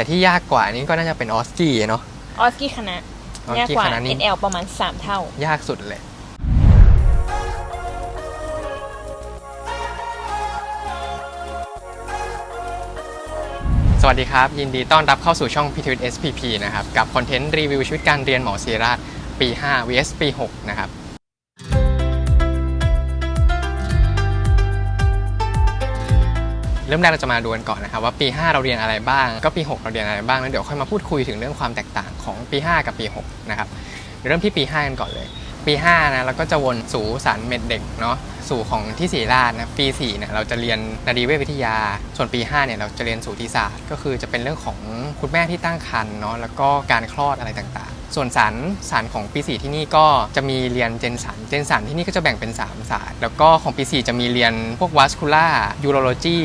แต่ที่ยากกว่านี้ก็น่าจะเป็นออสกี้เนาะออสกี้คณะออสยากกี้กว่า คณะนี้ NL ประมาณ 3 เท่า ยากสุดเลย สวัสดีครับ ยินดีต้อนรับเข้าสู่ช่อง p t w SPP นะครับ กับคอนเทนต์รีวิวชีวิตการเรียนหมอศิริราชปี 5 vs ปี 6 นะครับ เริ่มแรกเราจะมาดูกันก่อนนะครับว่าปี 5 เราเรียนอะไรบ้าง ก็ปี 6 เราเรียนอะไรบ้างแล้วเดี๋ยวค่อยมาพูดคุยถึงเรื่องความแตกต่างของปี 5 กับปี6นะครับเริ่มที่ปี5กันก่อนเลย ปี5นะเราก็จะวนสู่สารเม็ดเด็กเนาะสู่ของที่ศรีราชนะปี4เนี่ยเราจะเรียนนารีเวชวิทยา ส่วนปี5เนี่ยเราจะเรียนสูติศาสตร์ ก็คือจะเป็นเรื่องของคุณแม่ที่ตั้งครรภ์เนาะแล้วก็การคลอดอะไรต่างๆส่วนสารสารของปี4ที่นี่ก็จะมีเรียนเจนสันเจนสันที่นี่ก็จะแบ่งเป็น3ศาสตร์แล้วก็ของปี 4 จะมีเรียนพวกวัสคูล่ายูโรโลจี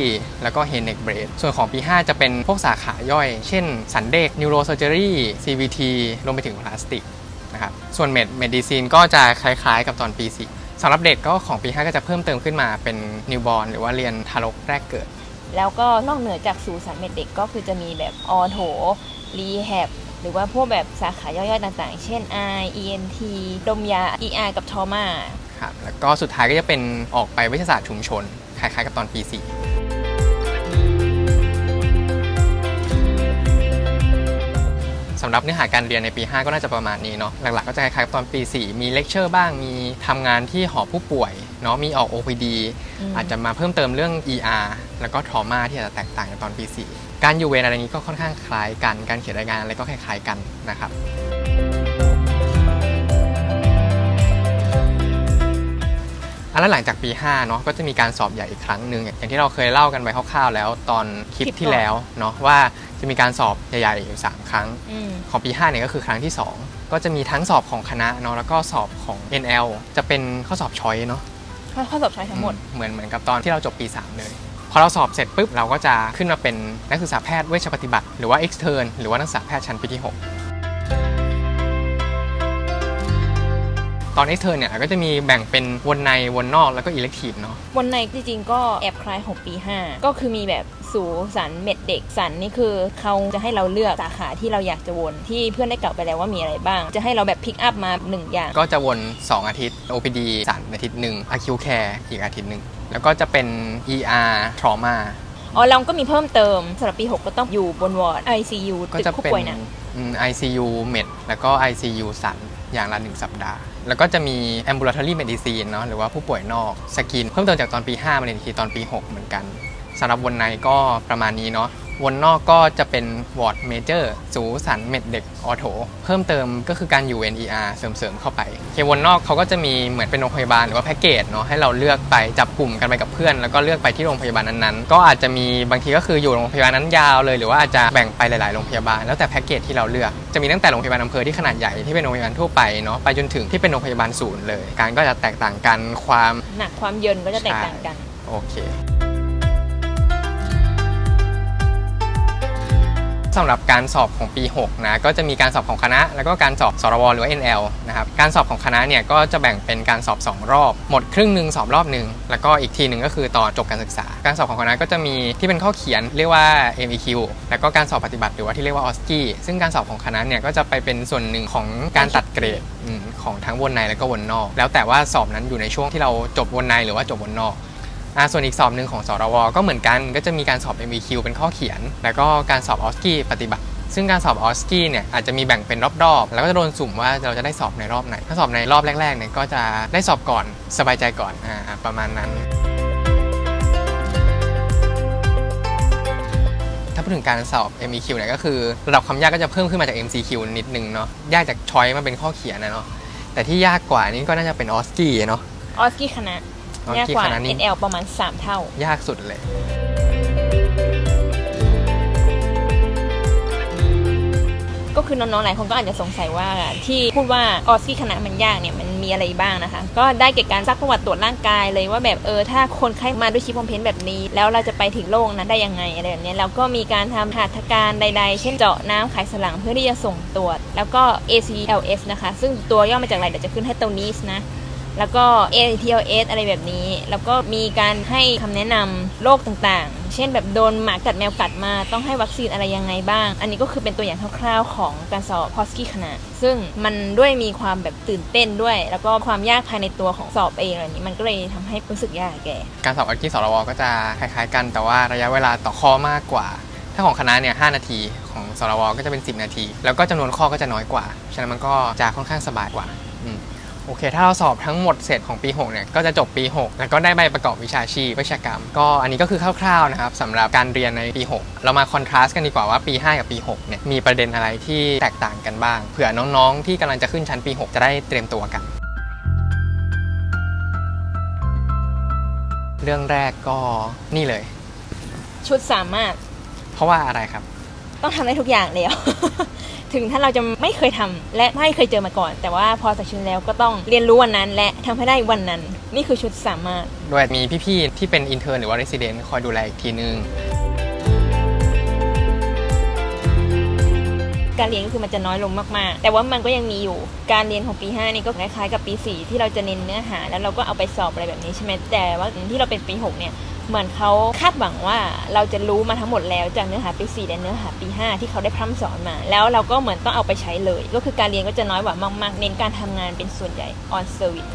แล้วก็เฮนเนกเบรดส่วนของปี 5 จะเป็นพวกสาขาย่อย เช่น สันเด็กนิวโรเซอร์เจอรี่ CVT รวมไปถึงพลาสติกนะครับ ส่วนเมดเมดิซีนก็จะคล้ายๆ กับตอนปี4สำหรับเด็กก็ของปี 5 ก็จะเพิ่มเติมขึ้นมาเป็นนิวบอ r n หรือว่าเรียนทารกแรกเกิด แล้วก็นอกเหนือจากสู่สารเม็ดเด็กก็คือจะมีแบบออโถรีแฮบหรือว่าพวกแบบสาขาย่อยๆต่างๆ เช่น I ENT ดมยา ER กับทอมาครับแล้วก็สุดท้ายก็จะเป็นออกไปวิทยาศาสตร์ชุมชน คล้ายๆ กับตอนปี 4 รับเนื้อหาการเรียนในปี 5 ก็น่าจะประมาณนี้เนาะหลักๆ ก็จะคล้ายๆกับตอนปี 4 มีเลคเชอร์บ้างมีทำงานที่หอผู้ป่วยเนาะมีออก OPD อืมอาจจะมาเพิ่มเติมเรื่อง ER แล้วก็ trauma ที่อาจจะแตกต่างจากตอนปี 4 การอยู่เวรอะไรนี้ก็ค่อนข้างคล้ายกันการเขียนรายงานอะไรก็คล้ายๆกันนะครับอันแล้วหลังจากปี5เนาะก็จะมีการสอบใหญ่อีกครั้งหนึ่งอย่างที่เราเคยเล่ากันไปคร่าวๆแล้วตอนคลิปคลิปที่ก่อนแล้วเนาะว่า จะมีการสอบใหญ่ๆอยู่3ครั้ง อืม ของปี5เนี่ยก็คือครั้งที่ 2 ก็จะมีทั้งสอบของคณะเนาะแล้วก็สอบของ NL จะเป็นข้อสอบช้อยเนาะข้อข้อสอบช้อยทั้งหมดเหมือนเหมือนกับตอนที่เราจบปี 3 เลย พอเราสอบเสร็จปุ๊บเราก็จะขึ้นมาเป็นนักศึกษาแพทย์เวชปฏิบัติ หรือว่า extern หรือว่านักศึกษาแพทย์ชั้นปีที่6 ตอน extern เนี่ยก็จะมีแบ่งเป็นวนในวนนอกแล้วก็ elective เนาะวันในจริงๆก็แอบคล้ายของปี 5 ก็คือมีแบบสูสันเม็ดเด็กสันนี่คือเขาจะให้เราเลือกสาขาที่เราอยากจะวนที่เพื่อนได้กล่าวไปแล้วว่ามีอะไรบ้าง จะให้เราแบบพิกอัพมาหนึ่งอย่าง ก็จะวน 2 อาทิตย์ OPD 3อาทิตย์หนึ่ง acute care อีกอาทิตย์หนึ่ง แล้วก็จะเป็น ER trauma อ๋อเราก็มีเพิ่มเติมสำหรับปี 6 ก็ต้องอยู่บนวอร์ด ICU ก็ตึกจะผู้เป็นป่วยหนะ อืม ICU med แล้วก็ ICU สันอย่างละ1สัปดาห์ แล้วก็จะมี ambulatory medicine เนาะหรือว่าผู้ป่วยนอกสกิน เพิ่มเติมจากตอนปี 5 มาเลยนทีตอนปี 6 เหมือนกันสำหรับวันในก็ประมาณนี้เนาะ วนนอกก็จะเป็นวอร์ดเมเจอร์สูสันเม็ดเด็กออโถเพิ่มเติมก็คือการอยู่ NER เสริมๆเข้าไปเควนนอกเขาก็จะมีเหมือนเป็นโรงพยาบาลหรือว่าแพ็กเกจเนาะให้เราเลือกไปจับกลุ่มกันไปกับเพื่อน แล้วก็เลือกไปที่โรงพยาบาลนั้นๆ ก็อาจจะมีบางทีก็คืออยู่โรงพยาบาลนั้นยาวเลยหรือว่าอาจจะแบ่งไปหลายๆโรงพยาบาลแล้วแต่แพ็กเกจที่เราเลือกจะมีตั้งแต่โรงพยาบาลอำเภอที่ขนาดใหญ่ที่เป็นโรงพยาบาลทั่วไปเนาะไปจนถึงที่เป็นโรงพยาบาลศูนย์เลย การก็จะแตกต่างกันความหนักความเยินก็จะแตกต่างกันโอเค สำหรับการสอบของปี 6 นะ ก็จะมีการสอบของคณะ แล้วก็การสอบสรวหรือ NL นะครับ การสอบของคณะเนี่ยก็จะแบ่งเป็นการสอบ 2 รอบ หมดครึ่งหนึ่งสอบรอบหนึ่ง แล้วก็อีกทีหนึ่งก็คือตอนจบการศึกษา การสอบของคณะก็จะมีที่เป็นข้อเขียนเรียกว่า MEQ แล้วก็การสอบปฏิบัติหรือว่าที่เรียกว่า OSCE ซึ่งการสอบของคณะเนี่ยก็จะไปเป็นส่วนหนึ่งของการตัดเกรดของทั้งวนในและก็วนนอก แล้วแต่ว่าสอบนั้นอยู่ในช่วงที่เราจบวนในหรือว่าจบวนนอก อ่าส่วนอีกสอบหนึ่งของสรวก็เหมือนกัน ก็จะมีการสอบ MVQ เป็นข้อเขียน แล้วก็การสอบออสกี้ปฏิบัติ ซึ่งการสอบออสกี้เนี่ยอาจจะมีแบ่งเป็นรอบๆ แล้วก็จะโดนสุ่มว่าเราจะได้สอบในรอบไหน ถ้าสอบในรอบแรกๆเนี่ยก็จะได้สอบก่อนสบายใจก่อนอ่าประมาณนั้น ถ้าพูดถึงการสอบ MEQ เนี่ยก็คือระดับความยากก็จะเพิ่มขึ้นมาจาก MCQ นิดนึงเนาะยากจากช้อยมาเป็นข้อเขียนนะเนาะแต่ที่ยากกว่านี้ก็น่าจะเป็นออสกี้เนาะออสกี้คณะ ยากกี้กว่าคณะนี้ NL ประมาณ 3 เท่า ยากสุดเลยก็คือน้องๆหลายคนก็อาจจะสงสัยว่าที่พูดว่าออสกี้คณะมันยากเนี่ยมันมีอะไรบ้างนะคะ ก็ได้เกี่ยวกับการซักประวัติตรวจร่างกายเลยว่าแบบเออถ้าคนไข้มาด้วยชิปพอมเพนแบบนี้ แล้วเราจะไปถึงโรคนั้นได้ยังไงอะไรแบบเนี้ยแล้วก็มีการทำหัตถการใด ๆ เช่นเจาะน้ำไขสันหลังเพื่อที่จะส่งตรวจ แล้วก็ ACLS นะคะ ซึ่งตัวย่อมาจากอะไรเดี๋ยวจะขึ้นให้ตรงนี้นะ แล้วก็ ATLS อะไรแบบนี้ แล้วก็มีการให้คำแนะนำโรคต่างๆ เช่นแบบโดนหมากัดแมวกัดมาต้องให้วัคซีนอะไรยังไงบ้าง อันนี้ก็คือเป็นตัวอย่างคร่าวๆของการสอบพอสกี้คณะ ซึ่งมันด้วยมีความแบบตื่นเต้นด้วย แล้วก็ความยากภายในตัวของสอบเองอะไรนี้มันก็เลยทำให้รู้สึกยากแก การสอบอักกี้สรวก็จะคล้ายๆ กันแต่ว่าระยะเวลาต่อข้อมากกว่าถ้าของคณะเนี่ย5นาทีของสรวก็จะเป็น 10 นาที แล้วก็จำนวนข้อก็จะน้อยกว่า ฉะนั้นมันก็จะค่อนข้างสบายกว่าอืม โอเค ถ้าเราสอบทั้งหมดเสร็จของปี 6 เนี่ย ก็จะจบปี 6 แล้วก็ได้ใบประกอบวิชาชีพวิชากรรม ก็อันนี้ก็คือคร่าวๆนะครับสำหรับการเรียนในปี 6 เรามาคอนทราสต์กันดีกว่าว่าปี 5 กับปี 6 เนี่ย มีประเด็นอะไรที่แตกต่างกันบ้าง เผื่อน้องๆ ที่กำลังจะขึ้นชั้นปี 6 จะได้เตรียมตัวกัน เรื่องแรกก็นี่เลย ชุดสามารถ เพราะว่าอะไรครับ ต้องทำได้ทุกอย่างแล้ว ถึงถ้าเราจะไม่เคยทำและไม่เคยเจอมาก่อน แต่ว่าพอใส่ชุดแล้วก็ต้องเรียนรู้วันนั้น และทำให้ได้วันนั้น นี่คือชุดสามารถโดยมีพี่ๆที่เป็นอินเทอร์หรือว่า resident คอยดูแลอีกทีนึงการเรียนก็คือมันจะน้อยลงมาก ๆ แต่ว่ามันก็ยังมีอยู่ การเรียนของปี5นี่ก็คล้ายๆกับปี 4 ที่เราจะเน้นเนื้อหา แล้วเราก็เอาไปสอบอะไรแบบนี้ใช่ไหมแต่ว่าที่เราเป็นปี 6 เนี่ย เหมือนเขาคาดหวังว่าเราจะรู้มาทั้งหมดแล้วจากเนื้อหาปี4และเนื้อหาปี 5 ที่เขาได้พร่ำสอนมา แล้วเราก็เหมือนต้องเอาไปใช้เลย ก็คือการเรียนก็จะน้อยกว่ามาก ๆ เน้นการทำงานเป็นส่วนใหญ่ on service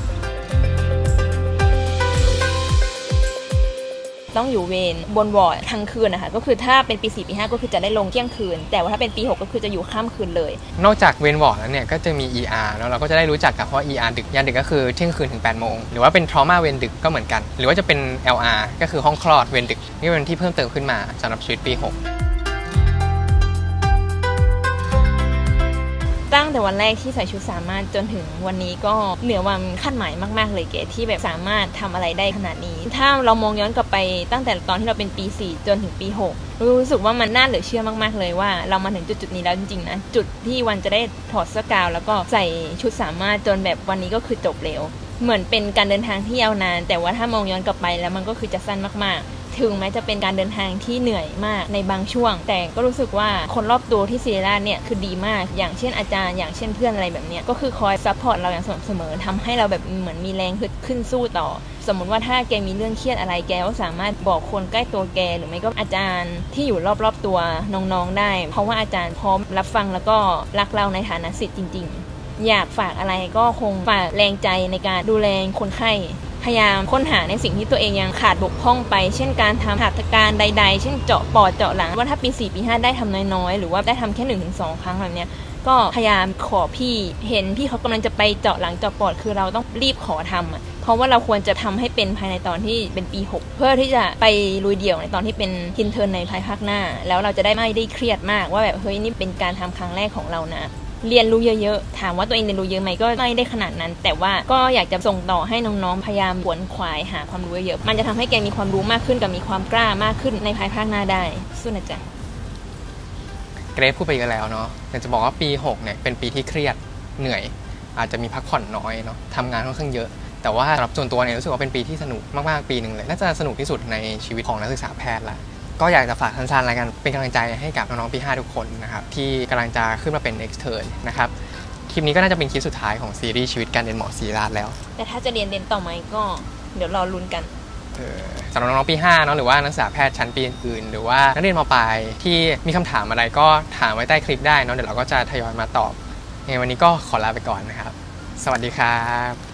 ต้องอยู่เวรบนวอร์ดทั้งคืนนะคะก็คือถ้าเป็นปี4ปี5ก็คือจะได้ลงเที่ยงคืน แต่ว่าถ้าเป็นปี6ก็คือจะอยู่ข้ามคืนเลย นอกจากเวนวอร์ดแล้วเนี่ยก็จะมี ER แล้วเราก็จะได้รู้จักกับเพราะ ER ดึกยานดึกก็คือเที่ยงคืนถึง8โมงหรือว่าเป็น trauma เวนดึกก็เหมือนกัน หรือว่าจะเป็น LR ก็คือห้องคลอดเวนดึกนี่เป็นที่เพิ่มเติมขึ้นมาสำหรับชีวิตปี 6 ตั้งแต่วันแรกที่ใส่ชุดสามารถจนถึงวันนี้ก็เหนือความคาดหมายมาก ๆ เลยเก๋ที่แบบสามารถทำอะไรได้ขนาดนี้ ถ้าเรามองย้อนกลับไปตั้งแต่ตอนที่เราเป็นปี 4 จนถึงปี 6 รู้สึกว่ามันน่าเหลือเชื่อมาก ๆ เลยว่าเรามาถึงจุดๆนี้แล้วจริง ๆ นะ จุดที่วันจะได้ถอดเสื้อกาว แล้วก็ใส่ชุดสามารถจนแบบวันนี้ก็คือจบเร็วเหมือนเป็นการเดินทางที่ยาวนาน แต่ว่าถ้ามองย้อนกลับไปแล้วมันก็คือจะสั้นมากๆ ถึงแม้จะเป็นการเดินทางที่เหนื่อยมากในบางช่วง แต่ก็รู้สึกว่าคนรอบตัวที่ซีเรียสเนี่ยคือดีมาก อย่างเช่นอาจารย์อย่างเช่นเพื่อนอะไรแบบเนี้ยก็คือคอยซัพพอร์ตเราอย่างสม่ำเสมอทำให้เราแบบเหมือนมีแรงฮึดขึ้นสู้ต่อ สมมติว่าถ้าแกมีเรื่องเครียดอะไรแกก็สามารถบอกคนใกล้ตัวแก หรือไม่ก็อาจารย์ที่อยู่รอบๆตัวน้องๆได้ เพราะว่าอาจารย์พร้อมรับฟังแล้วก็รักเราในฐานะศิษย์จริง ๆ อยากฝากอะไรก็คงฝากแรงใจในการดูแลคนไข้ พยายามค้นหาในสิ่งที่ตัวเองยังขาดบกพร่องไป เช่นการทำหัตถการใด ๆ เช่นเจาะปอดเจาะหลังว่าถ้าปี 4 ปี 5 ได้ทำน้อยๆ หรือว่าได้ทำแค่1นถึงสครั้งแบบเนี้ยก็พยายามขอพี่เห็นพี่เขากำลังจะไปเจาะหลังเจาะปอดคือเราต้องรีบขอทำอะเพราะว่าเราควรจะทำให้เป็นภายในตอนที่เป็นปี 6 เพื่อที่จะไปลุยเดี่ยวในตอนที่เป็นทินเทิร์นในภายภาคหน้า แล้วเราจะได้ไม่ได้เครียดมากว่าแบบเฮ้ยนี่เป็นการทำครั้งแรกของเรานะ เรียนรู้เยอะๆ ถามว่าตัวเองเรียนรู้เยอะไหมก็ไม่ได้ขนาดนั้น แต่ว่าก็อยากจะส่งต่อให้น้องๆ พยายามขวนขวายหาความรู้เยอะๆมันจะทำให้แกมีความรู้มากขึ้นกับมีความกล้ามากขึ้นในภายภาคหน้าได้ สู้นะจ๊ะ เกรฟพูดไปเยอะแล้วเนาะแต่จะบอกว่าปี 6 เนี่ยเป็นปีที่เครียดเหนื่อย อาจจะมีพักผ่อนน้อยเนาะทำงานค่อนข้างเยอะ แต่ว่าสำหรับส่วนตัวเนี่ยรู้สึกว่าเป็นปีที่สนุกมากๆปีหนึ่งเลย น่าจะสนุกที่สุดในชีวิตของนักศึกษาแพทย์ละ ก็อยากจะฝากสั้นๆแล้วกันเป็นกำลังใจให้กับน้องๆปี5ทุกคนนะครับที่กำลังจะขึ้นมาเป็น extern นะครับคลิปนี้ก็น่าจะเป็นคลิปสุดท้ายของซีรีส์ชีวิตการเรียนหมอศรีราชแล้ว แต่ถ้าจะเรียนเรียนต่อไหมก็ เดี๋ยวรอลุ้นกันเออสำหรับน้องๆปี5เนาะหรือว่านักศึกษาแพทย์ชั้นปีอื่นๆหรือว่านักเรียนมปลายที่มีคำถามอะไรก็ถามไว้ใต้คลิปได้เนาะเดี๋ยวเราก็จะทยอยมาตอบยังไงวันนี้ก็ขอลาไปก่อนนะครับ สวัสดีครับ